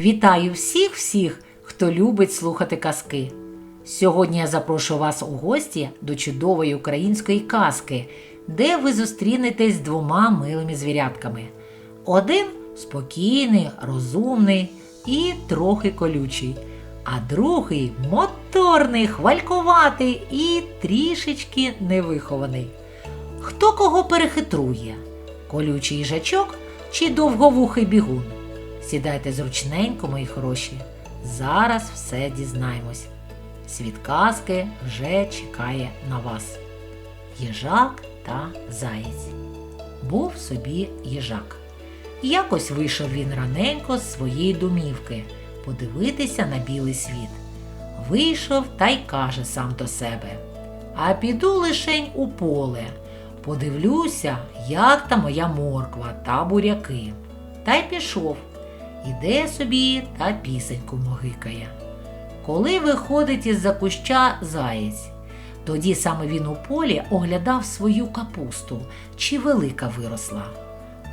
Вітаю всіх всіх, хто любить слухати казки. Сьогодні я запрошую вас у гості до чудової української казки, де ви зустрінетесь з двома милими звірятками. Один спокійний, розумний і трохи колючий, а другий моторний, хвалькуватий і трішечки невихований. Хто кого перехитрує? Колючий їжачок чи довговухий бігун? Сідайте зручненько, мої хороші. Зараз все дізнаємось. Світ казки вже чекає на вас. Їжак та заєць. Був собі їжак. Якось вийшов він раненько з своєї домівки подивитися на білий світ. Вийшов та й каже сам до себе: А піду лишень у поле, подивлюся, як там моя морква та буряки. Та й пішов. Іде собі та пісеньку могикає. Коли виходить із-за куща заєць, тоді саме він у полі оглядав свою капусту, чи велика виросла.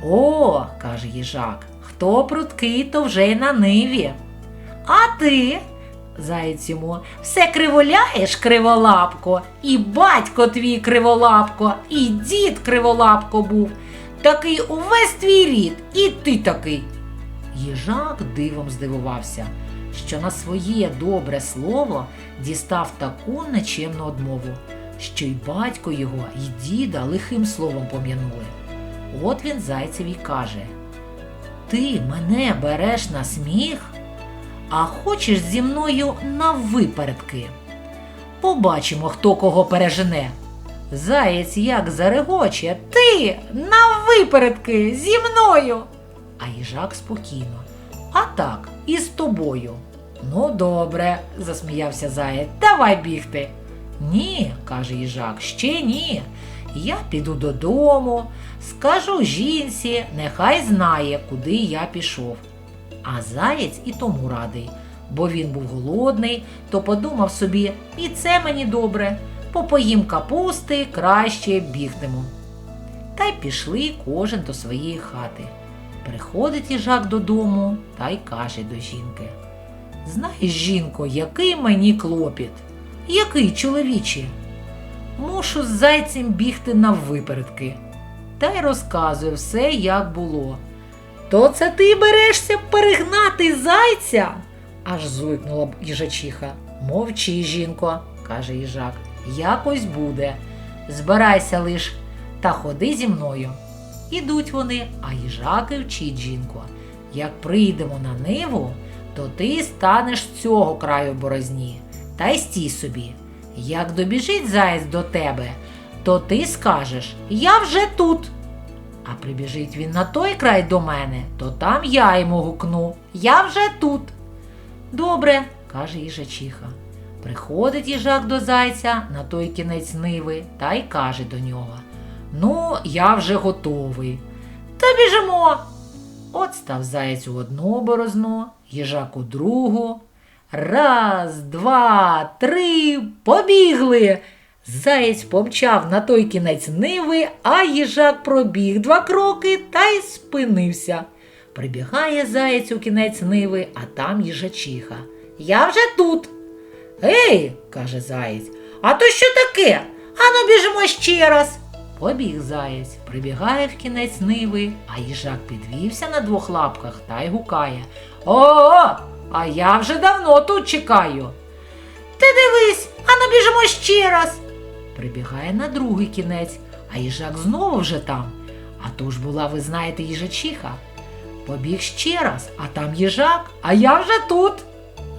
О, каже їжак, хто пруткий, то вже й на ниві. А ти, заєць йому, все криволяєш, криволапко, і батько твій криволапко, і дід криволапко був. Такий увесь твій рід, і ти такий. Їжак дивом здивувався, що на своє добре слово дістав таку нечемну одмову, що й батько його, й діда лихим словом пом'янули. От він зайцеві каже: Ти мене береш на сміх, а хочеш зі мною на випередки. Побачимо, хто кого пережене. Заєць як зарегоче, ти на випередки зі мною. А їжак спокійно. А так, і з тобою. Ну, добре, засміявся заєць, давай бігти. Ні, каже їжак, ще ні. Я піду додому, скажу жінці, нехай знає, куди я пішов. А заєць і тому радий, бо він був голодний, то подумав собі, і це мені добре, попоїм капусти, краще бігтиму. Та й пішли кожен до своєї хати. Приходить їжак додому та й каже до жінки. Знаєш, жінко, який мені клопіт? Який чоловіче? Мушу з зайцем бігти на випередки. Та й розказує все, як було. То це ти берешся перегнати зайця? аж зойкнула б їжачиха. Мовчи, жінко, каже їжак, якось буде. Збирайся лиш та ходи зі мною. Ідуть вони, а їжаки вчить жінку. Як прийдемо на ниву, то ти станеш цього краю борозні, та й стій собі. Як добіжить заєць до тебе, то ти скажеш Я вже тут. А прибіжить він на той край до мене, то там я йому гукну Я вже тут. Добре, каже їжачиха. Приходить їжак до зайця на той кінець ниви та й каже до нього Ну, я вже готовий. Та біжимо. От став заєць у одну борозну, їжак у другу. Раз, два, три, побігли. Заєць помчав на той кінець ниви, а їжак пробіг два кроки та й спинився. Прибігає заєць у кінець ниви, а там їжачиха. Я вже тут. Ей, каже заєць, а то що таке? Ану біжимо ще раз. Побіг заєць, прибігає в кінець ниви, а їжак підвівся на двох лапках та й гукає. О, а я вже давно тут чекаю. Ти дивись, ану біжимо ще раз. Прибігає на другий кінець, а їжак знову вже там. А то ж була, ви знаєте, їжачиха. Побіг ще раз, а там їжак, а я вже тут.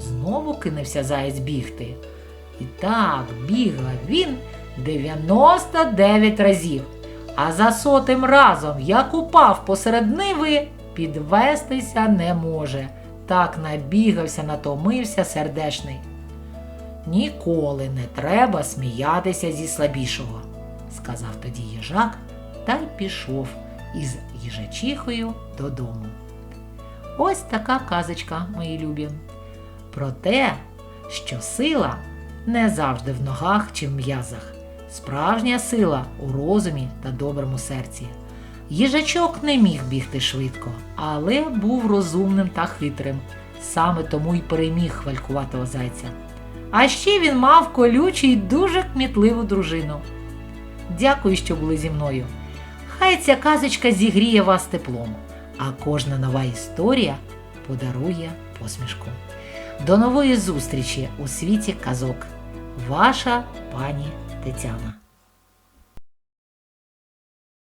Знову кинувся заєць бігти. І так бігав він 99 разів. А за сотим разом, як упав посеред ниви, підвестися не може. Так набігався, натомився сердешний. Ніколи не треба сміятися зі слабішого, сказав тоді їжак та й пішов із їжачихою додому. Ось така казочка, мої любі, про те, що сила не завжди в ногах чи в м'язах. Справжня сила у розумі та доброму серці. Їжачок не міг бігти швидко, але був розумним та хитрим. Саме тому й переміг хвалькуватого зайця. А ще він мав колючу й дуже кмітливу дружину. Дякую, що були зі мною. Хай ця казочка зігріє вас теплом, а кожна нова історія подарує посмішку. До нової зустрічі у світі казок. Ваша пані 得讲啊